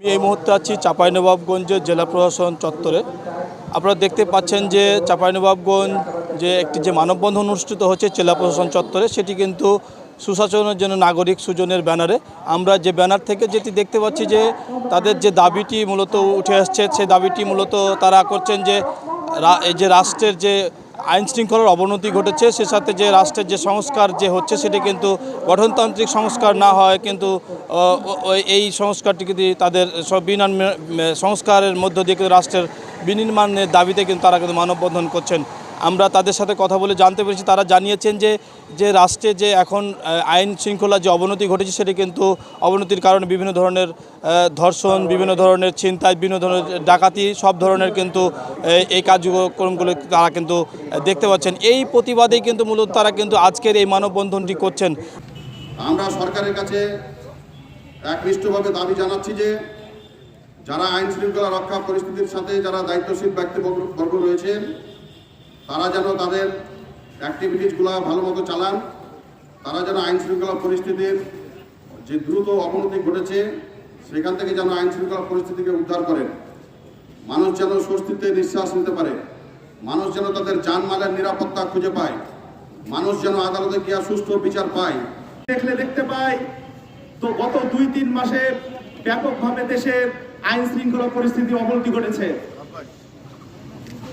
আমি এই মুহূর্তে আছি চাঁপাইনবাবগঞ্জের জেলা প্রশাসন চত্বরে। আপনারা দেখতে পাচ্ছেন যে চাঁপাইনবাবগঞ্জ যে একটি যে মানববন্ধন অনুষ্ঠিত হচ্ছে জেলা প্রশাসন চত্বরে, সেটি কিন্তু সুশাসনের জন্য নাগরিক সুজনের ব্যানারে। আমরা যে ব্যানার থেকে যেটি দেখতে পাচ্ছি যে তাদের যে দাবিটি মূলত উঠে আসছে, সেই দাবিটি মূলত তারা করছেন যে এই যে রাষ্ট্রের যে আইন শৃঙ্খলার অবনতি ঘটেছে, সে সাথে যে রাষ্ট্রের যে সংস্কার যে হচ্ছে সেটি কিন্তু গঠনতান্ত্রিক সংস্কার না হয়, কিন্তু এই সংস্কারটি কিন্তু তাদের বিনির্মাণ সংস্কারের মধ্য দিয়ে কিন্তু রাষ্ট্রের বিনির্মাণের দাবিতে কিন্তু তারা কিন্তু মানববন্ধন করছেন। আমরা তাদের সাথে কথা বলে জানতে পেরেছি। তারা জানিয়েছেন যে যে রাষ্ট্রে যে এখন আইন শৃঙ্খলা যে অবনতি ঘটেছে, সেটি কিন্তু অবনতির কারণে বিভিন্ন ধরনের ধর্ষণ, বিভিন্ন ধরনের ছিনতাই, বিভিন্ন ধরনের ডাকাতি, সব ধরনের কিন্তু এই- কার্যক্রমগুলো তারা কিন্তু দেখতে পাচ্ছেন। এই প্রতিবাদেই কিন্তু মূলত তারা কিন্তু আজকের এই মানববন্ধনটি করছেন। আমরা সরকারের কাছে একনিষ্ঠভাবে দাবি জানাচ্ছি যে, যারা আইন শৃঙ্খলা রক্ষা পরিস্থিতির সাথে যারা দায়িত্বশীল ব্যক্তিবর্গ রয়েছে তারা যেন তাদের অ্যাক্টিভিটিসগুলো ভালো মতো চালান, তারা যেন আইন শৃঙ্খলা পরিস্থিতির যে দ্রুত অবনতি ঘটেছে, সেখান থেকে যেন আইন শৃঙ্খলা পরিস্থিতিকে উদ্ধার করেন। মানুষ যেন স্বস্তিতে নিঃশ্বাস নিতে পারে, মানুষ যেন তাদের জানমালের নিরাপত্তা খুঁজে পায়, মানুষ যেন আদালতে গিয়া সুষ্ঠু বিচার পায়। দেখলে দেখতে পাই তো গত দুই তিন মাসে ব্যাপকভাবে দেশের আইন শৃঙ্খলা পরিস্থিতি অবনতি ঘটেছে।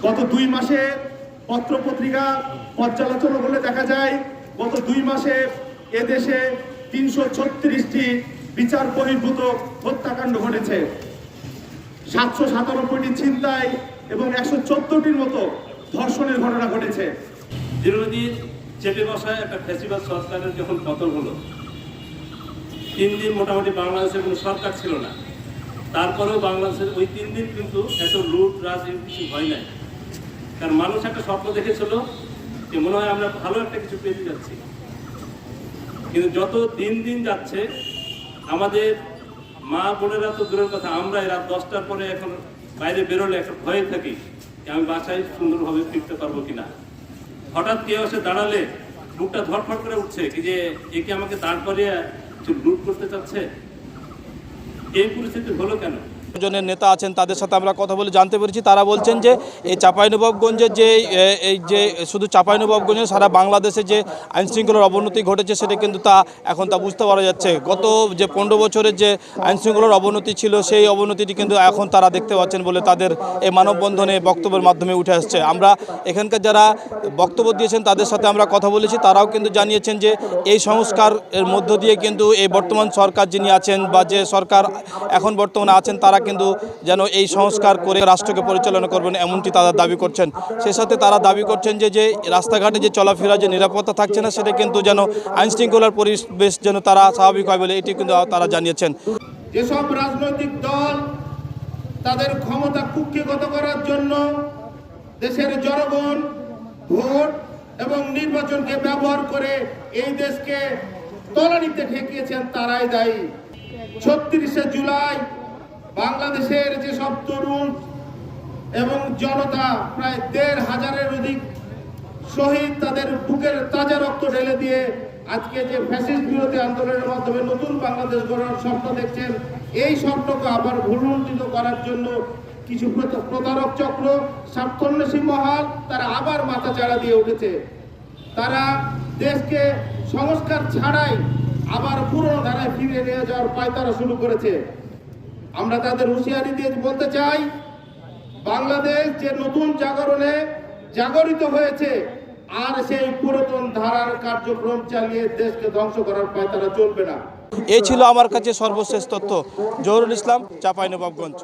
গত দুই মাসে পত্র পত্রিকা পর্যালোচনা করলে দেখা যায় গত দুই মাসে এদেশে তিনশো ছত্রিশটি বিচার বহির্ভূত হত্যাকাণ্ড ঘটেছে। সাতশো সাতানব্বইটি ছিনতাই এবং একশো চোদ্দটির মতো ধর্ষণের ঘটনা ঘটেছে। দীর্ঘদিন চেপে বসায় একটা ফেসিবাল সরকারের যখন পতন হলো, তিন দিন মোটামুটি বাংলাদেশের কোনো সরকার ছিল না। তারপরেও বাংলাদেশের ওই তিন দিন কিন্তু এত লুট, রাজনীতি কিছু হয় নাই। কারণ মানুষ একটা স্বপ্ন দেখেছিল যে মনে হয় আমরা ভালো একটা কিছু পেতে যাচ্ছি। কিন্তু যত দিন দিন যাচ্ছে, আমাদের মা বোনেরা তো দূরের কথা আমরা রাত দশটার পরে এখন বাইরে বেরোলে একটা ভয়ে থাকি যে আমি বাসায় সুন্দরভাবে ফিরতে পারব কিনা। হঠাৎ কেউ এসে দাঁড়ালে বুকটা ধরফর করে উঠছে কি যে, এ কি আমাকে দাঁড় কিছু লুট করতে চাচ্ছে? এই পরিস্থিতি হলো কেন? জনের নেতা আছেন, তাদের সাথে আমরা কথা বলে জানতে পেরেছি। তারা বলছেন যে এই চাঁপাইনবাবগঞ্জের যে এই যে, শুধু চাঁপাইনবাবগঞ্জে সারা বাংলাদেশে যে আইন শৃঙ্খলার অবনতি ঘটেছে, সেটা কিন্তু তা এখন তা বুঝতে পারা যাচ্ছে। গত যে পনেরো বছরের যে আইন শৃঙ্খলার অবনতি ছিল, সেই অবনতিটি কিন্তু এখন তারা দেখতে পাচ্ছেন বলে তাদের এই মানববন্ধনে বক্তব্যের মাধ্যমে উঠে আসছে। আমরা এখানকার যারা বক্তব্য দিয়েছেন, তাদের সাথে আমরা কথা বলেছি। তারাও কিন্তু জানিয়েছেন যে এই সংস্কার এর মধ্য দিয়ে কিন্তু এই বর্তমান সরকার যিনি আছেন বা যে সরকার এখন বর্তমানে আছেন, তারা কিন্তু যেন এই সংস্কার করে রাষ্ট্রকে পরিচালনা করবেন এমনটি তারা দাবি করছেন। সে সাথে তারা দাবি করছেন যে যে রাস্তাঘাটে যে চলাফেরা, যে নিরাপত্তা থাকছে না, সেটা কিন্তু যেন আইন শৃঙ্খলার পরিবেশ যেন তারা স্বাভাবিক হয় বলে এটি কিন্তু তারা জানিয়েছেন। যেসব রাজনৈতিক দল তাদের ক্ষমতা কুক্ষিগত করার জন্য দেশের জনগণ ভোট এবং নির্বাচনকে ব্যবহার করে এই দেশকে তলানিতে ঠেকিয়েছেন, তারাই দায়ী। ছত্রিশে জুলাই বাংলাদেশের যেসব তরুণ এবং জনতা প্রায় দেড় হাজারের অধিক শহীদ তাদের বুকের তাজা রক্ত ঢেলে দিয়ে আজকে যে ফ্যাসিস্ট বিরোধী আন্দোলনের মাধ্যমে নতুন বাংলাদেশ গড়ার স্বপ্ন দেখছেন, এই স্বপ্নকে আবার ভুলুণ্ঠিত করার জন্য কিছু প্রত- প্রতারক চক্র, স্বার্থন্বেষী মহল তারা আবার মাথা চাড়া দিয়ে উঠেছে। তারা দেশকে সংস্কার ছাড়াই আবার পুরনো ধারায় ফিরে নিয়ে যাওয়ার পায়তারা শুরু করেছে। আমরা তাদের হুঁশিয়ারি দিয়ে বলতে চাই, বাংলাদেশ যে নতুন জাগরণে জাগরিত হয়েছে, আর সেই পুরাতন ধারার কার্যক্রম চালিয়ে দেশকে ধ্বংস করার পায় তারা চলবে না। এই ছিল আমার কাছে সর্বশেষ তথ্য। জহরুল ইসলাম চাঁপাইনবাবগঞ্জ